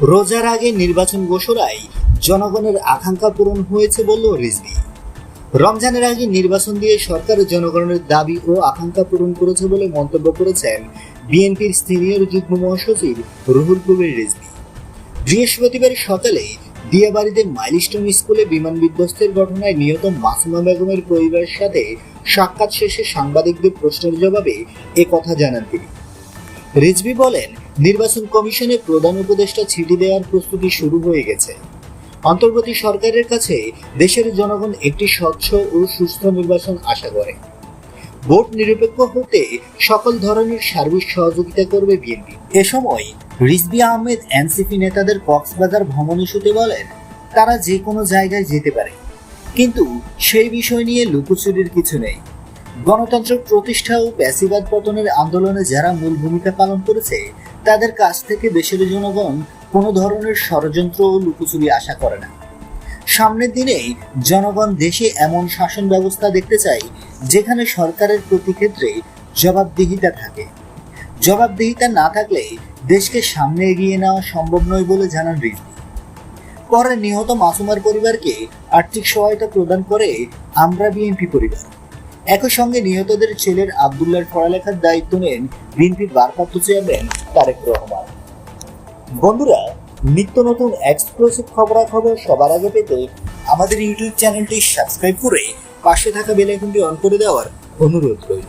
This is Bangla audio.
রোজার আগে নির্বাচন ঘোষণায় জনগণের আকাঙ্ক্ষা পূরণ হয়েছে বলল রিজভি। রমজানের আগে নির্বাচন দিয়ে সরকার জনগণের দাবি ও আকাঙ্ক্ষা পূরণ করেছে বলে মন্তব্য করেছেন বিএনপির সিনিয়র যুগ্ম মহাসচিব রুহুল কবির রিজভি। বৃহস্পতিবার সকালে দিয়াবাড়িতে মাইলস্টোন স্কুলে বিমান বিধ্বস্তের ঘটনায় নিহত মাসুমা বেগমের পরিবারের সাথে সাক্ষাৎ শেষে সাংবাদিকদের প্রশ্নের জবাবে কথা জানান তিনি। রিজভি বলেন নির্বাচন কমিশনে প্রধান উপদেষ্টা চিঠি দেওয়ার প্রস্তুতি শুরু হয়ে গেছে। অন্তর্বর্তী সরকারের কাছে দেশের জনগণ একটি স্বচ্ছ ও সুস্থ নির্বাচন আশা করে। ভোট নিরপেক্ষ হতে সকল ধরনের সার্বিক সহযোগিতা করবে বিএনপি। এ সময় রিজবি আহমেদ, এনসিপি নেতাদের কক্সবাজার ভ্রমণ ইস্যুতে বলেন, তারা যে কোনো জায়গায় যেতে পারে। কিন্তু সেই বিষয় নিয়ে লুকোচুরির কিছু নেই। গণতন্ত্র প্রতিষ্ঠা ও প্যাসিবাদ পতনের আন্দোলনে যারা মূল ভূমিকা পালন করেছে, তাদের কাছ থেকে দেশের জনগণ কোনো ধরনের ষড়যন্ত্র ও লুকোচুরি আশা করে না। সামনের দিনেই জনগণ দেশে এমন শাসন ব্যবস্থা দেখতে চাই যেখানে সরকারের প্রতি ক্ষেত্রে জবাবদিহিতা থাকে। জবাবদিহিতা না থাকলে দেশকে সামনে এগিয়ে নেওয়া সম্ভব নয় বলে জানান রিজভি পরে নিহত মাসুমার পরিবারকে আর্থিক সহায়তা প্রদান করে আমরা বিএনপি পরিবার। একই সঙ্গে নিহতদের ছেলের আবদুল্লার পড়ালেখার দায়িত্ব নেন বিএনপির ভারপ্রাপ্ত চেয়ারম্যান তারেক রহমান। বন্ধুরা, নিত্য নতুন এক্সক্লুসিভ খবরাখবর সবার আগে পেতে আমাদের ইউটিউব চ্যানেলটি সাবস্ক্রাইব করে পাশে থাকা বেল আইকনটি অন করে দেওয়ার অনুরোধ রইল।